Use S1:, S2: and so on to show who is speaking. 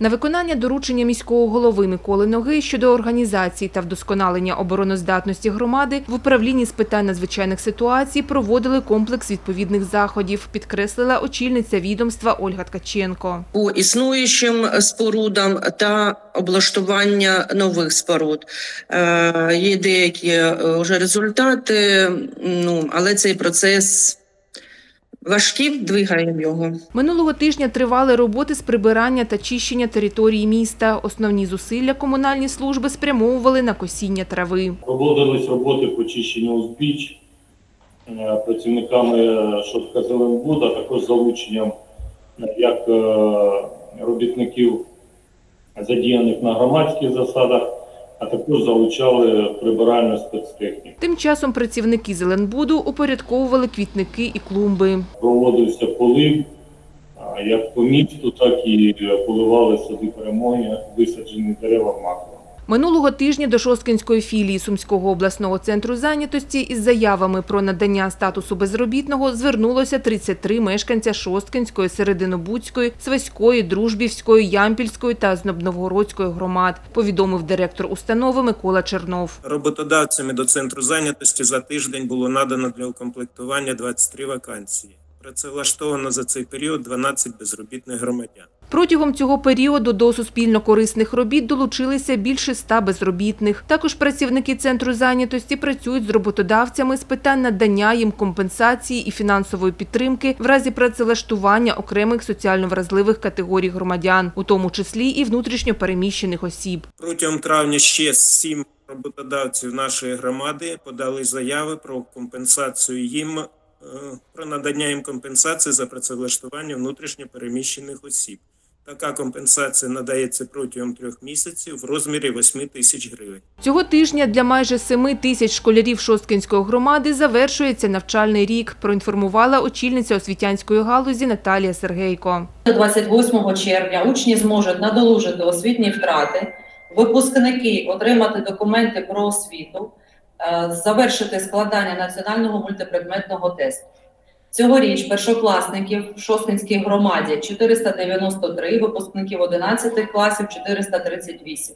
S1: На виконання доручення міського голови Миколи Ноги щодо організації та вдосконалення обороноздатності громади в управлінні з питань надзвичайних ситуацій проводили комплекс відповідних заходів, підкреслила очільниця відомства Ольга Ткаченко.
S2: по існуючим спорудам та облаштування нових споруд. Е, Є деякі е, вже результати, ну але цей процес важкий, двигаємо його.
S1: Минулого тижня тривали роботи з прибирання та чищення території міста. Основні зусилля комунальні служби спрямовували на косіння трави.
S3: Проводились роботи по чищенню узбіч е, працівниками Шовказеленбуда, також залученням е, як е, робітників задіяних на громадських засадах, а також залучали прибиральну спецтехніку.
S1: Тим часом працівники Зеленбуду упорядковували квітники і клумби.
S3: Проводився полив як по місту, так і поливали сади перемоги, висаджені дерева макро.
S1: Минулого тижня до Шосткинської філії Сумського обласного центру зайнятості із заявами про надання статусу безробітного звернулося 33 мешканця Шосткинської, Серединобудської, Свиської, Дружбівської, Ямпільської та Знобновгородської громад, повідомив директор установи Микола Чернов.
S4: Роботодавцями до центру зайнятості за тиждень було надано для укомплектування 23 вакансії. Працевлаштовано за цей період 12 безробітних громадян.
S1: Протягом цього періоду до суспільно-корисних робіт долучилися більше ста безробітних. Також працівники центру зайнятості працюють з роботодавцями з питань надання їм компенсації і фінансової підтримки в разі працевлаштування окремих соціально вразливих категорій громадян, у тому числі і внутрішньо переміщених осіб.
S4: Протягом травня ще сім роботодавців нашої громади подали заяви про компенсацію їм е, про надання їм компенсації за працевлаштування внутрішньо переміщених осіб. Така компенсація надається протягом трьох місяців в розмірі 8 тисяч гривень.
S1: Цього тижня для майже семи тисяч школярів Шосткинської громади завершується навчальний рік, проінформувала очільниця освітянської галузі Наталія Сергейко.
S5: 28 червня учні зможуть надолужити освітні втрати, випускники отримати документи про освіту, е, завершити складання національного мультипредметного тесту. Цьогоріч першокласників в Шосткинській громаді 493, випускників 11 класів 438.